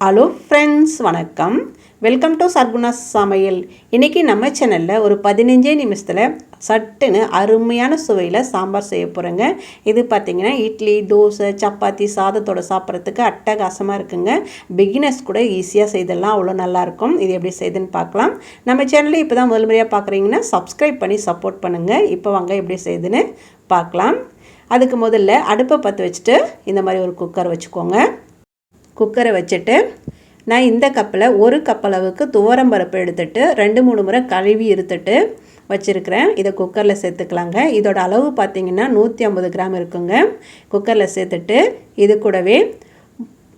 Hello friends வணக்கம். Welcome to Sarguna Samayal. இன்றைக்கி நம்ம சேனலில் ஒரு பதினஞ்சே நிமிஷத்தில் சட்டுன்னு அருமையான சுவையில் சாம்பார் செய்ய போகிறேங்க இது பார்த்திங்கன்னா இட்லி தோசை சப்பாத்தி சாதத்தோட சாப்பிட்றதுக்கு அட்டகாசமாக இருக்குங்க. பிகினர்ஸ் கூட ஈஸியாக செய்தெல்லாம் அவ்வளோ நல்லாயிருக்கும் இது எப்படி செய்யுதுன்னு பார்க்கலாம் நம்ம சேனலில் இப்போ தான் முதல் முறையாக பார்க்குறீங்கன்னா சப்ஸ்கிரைப் பண்ணி சப்போர்ட் பண்ணுங்கள் இப்போ வாங்க எப்படி செய்யுதுன்னு பார்க்கலாம் அதுக்கு முதல்ல அடுப்பை பற்ற வச்சுட்டு இந்த மாதிரி ஒரு குக்கர் வச்சுக்கோங்க. குக்கரை வச்சுட்டு நான் இந்த கப்பில் ஒரு கப் அளவுக்கு துவரம்பருப்பு எடுத்துட்டு ரெண்டு மூணு முறை கழுவி இருத்துட்டு வச்சுருக்கிறேன். இதை குக்கரில் சேர்த்துக்கலாங்க. இதோட அளவு பார்த்திங்கன்னா நூற்றி ஐம்பது கிராம் இருக்குங்க. குக்கரில் சேர்த்துட்டு இது கூடவே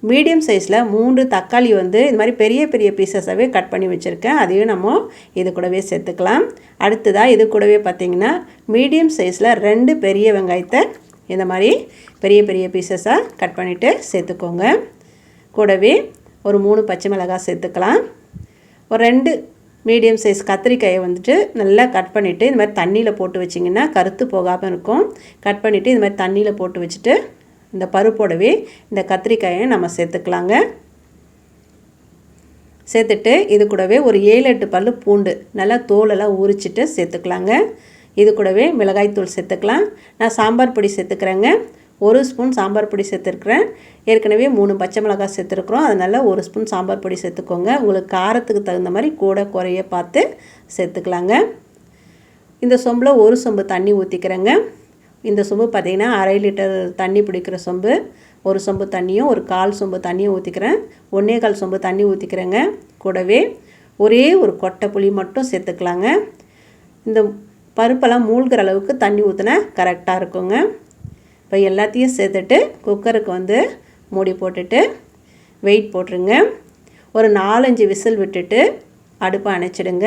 மீடியம் சைஸில் மூன்று தக்காளி வந்து இது மாதிரி பெரிய பெரிய பீசஸாகவே கட் பண்ணி வச்சுருக்கேன். அதையும் நம்ம இது கூடவே சேர்த்துக்கலாம். அடுத்ததாக இது கூடவே பார்த்திங்கன்னா மீடியம் சைஸில் ரெண்டு பெரிய வெங்காயத்தை இந்த மாதிரி பெரிய பெரிய பீசஸாக கட் பண்ணிவிட்டு சேர்த்துக்கோங்க. கூடவே ஒரு மூணு பச்சை மிளகாய் சேர்த்துக்கலாம். ஒரு ரெண்டு மீடியம் சைஸ் கத்திரிக்காயை வந்துட்டு நல்லா கட் பண்ணிவிட்டு இந்த மாதிரி தண்ணியில் போட்டு வச்சிங்கன்னா கருத்து போகாமல் இருக்கும். கட் பண்ணிவிட்டு இந்த மாதிரி தண்ணியில் போட்டு வச்சுட்டு இந்த பருப்போடவே இந்த கத்திரிக்காயை நம்ம சேர்த்துக்கலாங்க. சேர்த்துட்டு இது கூடவே ஒரு ஏழு எட்டு பல் பூண்டு நல்லா தோலெல்லாம் உரிச்சிட்டு சேர்த்துக்கலாங்க. இது கூடவே மிளகாய்த்தூள் சேர்த்துக்கலாம். நான் சாம்பார் பொடி சேர்த்துக்கிறேங்க. ஒரு ஸ்பூன் சாம்பார் பொடி சேர்த்துருக்குறேன். ஏற்கனவே மூணு பச்சை மிளகாய் சேர்த்துருக்குறோம். அதனால் ஒரு ஸ்பூன் சாம்பார் பொடி சேர்த்துக்கோங்க. உங்களுக்கு காரத்துக்கு தகுந்த மாதிரி கூட குறைய பார்த்து சேர்த்துக்கலாங்க. இந்த சொம்பில் ஒரு சொம்பு தண்ணி ஊற்றிக்கிறேங்க இந்த சொம்பு பார்த்திங்கன்னா அரை லிட்டர் தண்ணி பிடிக்கிற சொம்பு. ஒரு சொம்பு தண்ணியும் ஒரு கால் சொம்பு தண்ணியும் ஊற்றிக்கிறேன் ஒன்றே கால் சொம்பு தண்ணி ஊற்றிக்கிறேங்க கூடவே ஒரே ஒரு கொட்டை புளி மட்டும் சேர்த்துக்கலாங்க. இந்த பருப்பெல்லாம் மூழ்கிற அளவுக்கு தண்ணி ஊற்றினா கரெக்டாக இருக்குங்க. இப்போ எல்லாத்தையும் சேர்த்துட்டு குக்கருக்கு வந்து மூடி போட்டுட்டு வெயிட் போட்டுருங்க. ஒரு நாலஞ்சு விசில் விட்டுட்டு அடுப்பை அணைச்சிடுங்க.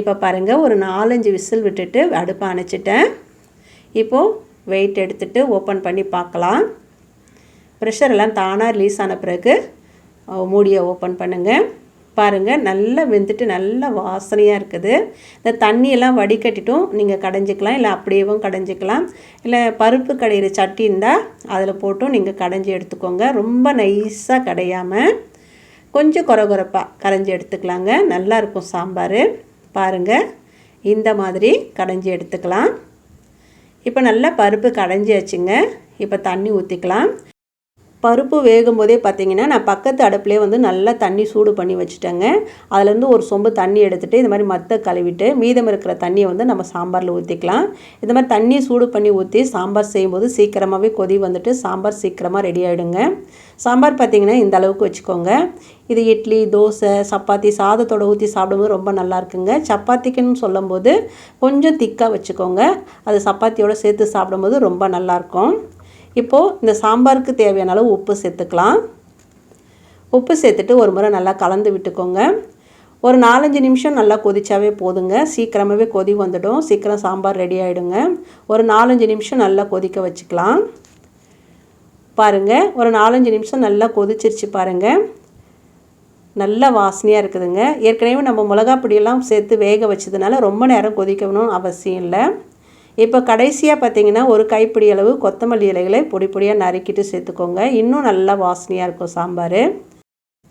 இப்போ பாருங்கள் ஒரு நாலஞ்சு விசில் விட்டுட்டு அடுப்பை அணைச்சிட்டேன். இப்போது வெயிட் எடுத்துகிட்டு ஓப்பன் பண்ணி பார்க்கலாம். ப்ரெஷர் எல்லாம் தானாக ரிலீஸ் ஆன பிறகு மூடியை ஓப்பன் பண்ணுங்கள் பாருங்கள் நல்லா வெந்துட்டு நல்ல வாசனையாக இருக்குது. இந்த தண்ணியெல்லாம் வடிகட்டிட்டும் நீங்கள் கடைஞ்சிக்கலாம் இல்லை அப்படியேவும் கடைஞ்சிக்கலாம். இல்லை பருப்பு கடையிற சட்டி இருந்தால் அதில் போட்டும் நீங்கள் கடைஞ்சி எடுத்துக்கோங்க. ரொம்ப நைஸாக கடையாமல் கொஞ்சம் குறகுறப்பாக கரைஞ்சி எடுத்துக்கலாங்க. நல்லாயிருக்கும் சாம்பார். பாருங்கள் இந்த மாதிரி கடைஞ்சி எடுத்துக்கலாம். இப்போ நல்லா பருப்பு கடைஞ்சியாச்சுங்க. இப்போ தண்ணி ஊற்றிக்கலாம் பருப்பு வேகும் போதே பார்த்தீங்கன்னா நான் பக்கத்து அடுப்புலேயே வந்து நல்லா தண்ணி சூடு பண்ணி வச்சுட்டேங்க. அதுலேருந்து ஒரு சொம்பு தண்ணி எடுத்துகிட்டு இந்த மாதிரி மற்ற கழுவிட்டு மீதம் இருக்கிற தண்ணியை வந்து நம்ம சாம்பாரில் ஊற்றிக்கலாம் இந்த மாதிரி தண்ணி சூடு பண்ணி ஊற்றி சாம்பார் செய்யும்போது சீக்கிரமாகவே கொதி வந்துட்டு சாம்பார் சீக்கிரமாக ரெடி ஆகிடுங்க சாம்பார் பார்த்திங்கன்னா இந்த அளவுக்கு வச்சுக்கோங்க. இது இட்லி தோசை சப்பாத்தி சாதத்தோடு ஊற்றி சாப்பிடும்போது ரொம்ப நல்லா இருக்குங்க. சப்பாத்திக்குன்னு சொல்லும்போது கொஞ்சம் திக்காக வச்சுக்கோங்க. அது சப்பாத்தியோடு சேர்த்து சாப்பிடும்போது ரொம்ப நல்லாயிருக்கும் இப்போது இந்த சாம்பாருக்கு தேவையான அளவு உப்பு சேர்த்துக்கலாம். உப்பு சேர்த்துட்டு ஒரு முறை நல்லா கலந்து விட்டுக்கோங்க. ஒரு நாலஞ்சு நிமிஷம் நல்லா கொதிச்சாவே போதுங்க. சீக்கிரமாகவே கொதி வந்துடும். சீக்கிரம் சாம்பார் ரெடி ஆகிடுங்க ஒரு நாலஞ்சு நிமிஷம் நல்லா கொதிக்க வச்சுக்கலாம். பாருங்கள் ஒரு நாலஞ்சு நிமிஷம் நல்லா கொதிச்சிருச்சு பாருங்கள் நல்ல வாசனையாக இருக்குதுங்க. ஏற்கனவே நம்ம மிளகா பொடியெல்லாம் சேர்த்து வேக வச்சதுனால ரொம்ப நேரம் கொதிக்கணும்னு அவசியம் இல்லை. இப்போ கடைசியாக பார்த்தீங்கன்னா ஒரு கைப்பிடி அளவு கொத்தமல்லி இலைகளை பொடி பொடியாக நறுக்கிட்டு சேர்த்துக்கோங்க. இன்னும் நல்லா வாசனையாக இருக்கும் சாம்பார்.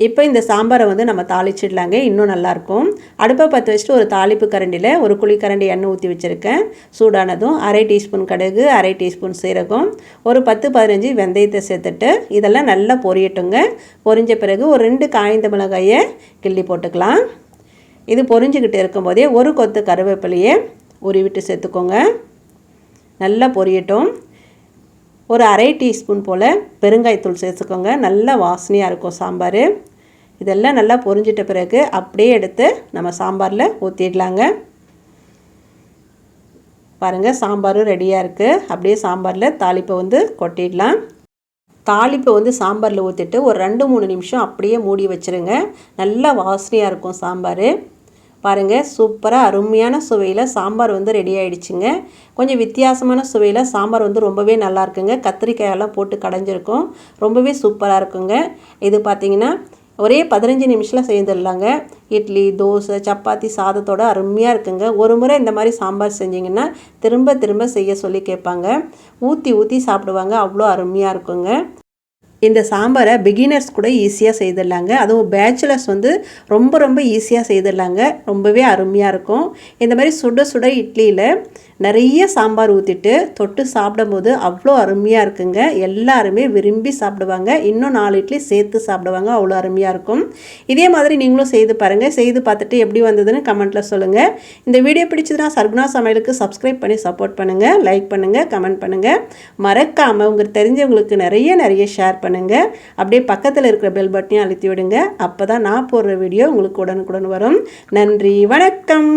இப்போ இந்த சாம்பாரை வந்து நம்ம தாளிச்சிடலாங்க. இன்னும் நல்லாயிருக்கும் அடுப்பை பற்ற வச்சுட்டு ஒரு தாளிப்பு கரண்டியில் ஒரு குழிக்கரண்டி எண்ணெய் ஊற்றி வச்சுருக்கேன். சூடானதும் அரை டீஸ்பூன் கடுகு அரை டீஸ்பூன் சீரகம் ஒரு பத்து பதினஞ்சு வெந்தயத்தை சேர்த்துட்டு இதெல்லாம் நல்லா பொரியட்டுங்க. பொரிஞ்ச பிறகு ஒரு ரெண்டு காய்ந்த மிளகாயை கிள்ளி போட்டுக்கலாம். இது பொரிஞ்சுக்கிட்டு இருக்கும்போதே ஒரு கொத்து கருவேப்பிலையை உருவிட்டு சேர்த்துக்கோங்க. நல்லா பொரியட்டும். ஒரு அரை டீஸ்பூன் போல் பெருங்காயத்தூள் சேர்த்துக்கோங்க. நல்லா வாசனையாக இருக்கும் சாம்பார். இதெல்லாம் நல்லா பொரிஞ்சிட்ட பிறகு அப்படியே எடுத்து நம்ம சாம்பாரில் ஊற்றிடலாங்க பாருங்கள் சாம்பாரும் ரெடியாக இருக்குது அப்படியே சாம்பாரில் தாளிப்பை வந்து கொட்டிடலாம். தாளிப்பை வந்து சாம்பாரில் ஊற்றிட்டு ஒரு ரெண்டு மூணு நிமிஷம் அப்படியே மூடி வச்சுருங்க. நல்லா வாசனையாக இருக்கும் சாம்பார். பாருங்கள் சூப்பராக அருமையான சுவையில் சாம்பார் வந்து ரெடி ஆகிடுச்சிங்க கொஞ்சம் வித்தியாசமான சுவையில் சாம்பார் வந்து ரொம்பவே நல்லா இருக்குங்க. கத்திரிக்காயெல்லாம் போட்டு கடைஞ்சிருக்கும். ரொம்பவே சூப்பராக இருக்குங்க. இது பார்த்திங்கன்னா ஒரே பதினஞ்சு நிமிஷத்தில் செய்துடலாங்க. இட்லி தோசை சப்பாத்தி சாதத்தோடு அருமையாக இருக்குங்க. ஒரு முறை இந்த மாதிரி சாம்பார் செஞ்சிங்கன்னா திரும்ப திரும்ப செய்ய சொல்லி கேட்பாங்க. ஊற்றி ஊற்றி சாப்பிடுவாங்க. அவ்வளோ அருமையாக இருக்குங்க. இந்த சாம்பாரை பிகினர்ஸ் கூட ஈஸியாக செய்திடலாங்க. அதுவும் பேச்சுலர்ஸ் வந்து ரொம்ப ரொம்ப ஈஸியாக செய்திடலாங்க. ரொம்பவே அருமையாக இருக்கும். இந்த மாதிரி சுட சுட இட்லியில் நிறைய சாம்பார் ஊற்றிட்டு தொட்டு சாப்பிடும்போது அவ்வளோ அருமையாக இருக்குங்க. எல்லாருமே விரும்பி சாப்பிடுவாங்க. இன்னும் நாலு இட்லி சேர்த்து சாப்பிடுவாங்க. அவ்வளோ அருமையாக இருக்கும். இதே மாதிரி நீங்களும் செய்து பாருங்கள் செய்து பார்த்துட்டு எப்படி வந்ததுன்னு கமெண்ட்டில் சொல்லுங்கள் இந்த வீடியோ பிடிச்சதுன்னா சர்குணா சமையலுக்கு சப்ஸ்கிரைப் பண்ணி சப்போர்ட் பண்ணுங்கள் லைக் பண்ணுங்கள் கமெண்ட் பண்ணுங்கள் மறக்காமல் உங்களுக்கு தெரிஞ்சவங்களுக்கு நிறைய நிறைய ஷேர் பண்ணுங்கள் அப்படியே பக்கத்தில் இருக்கிற பெல் பட்டனையும் அழுத்தி விடுங்க. அப்போ தான் நான் போடுற வீடியோ உங்களுக்கு உடனுக்குடன் வரும். நன்றி. வணக்கம்.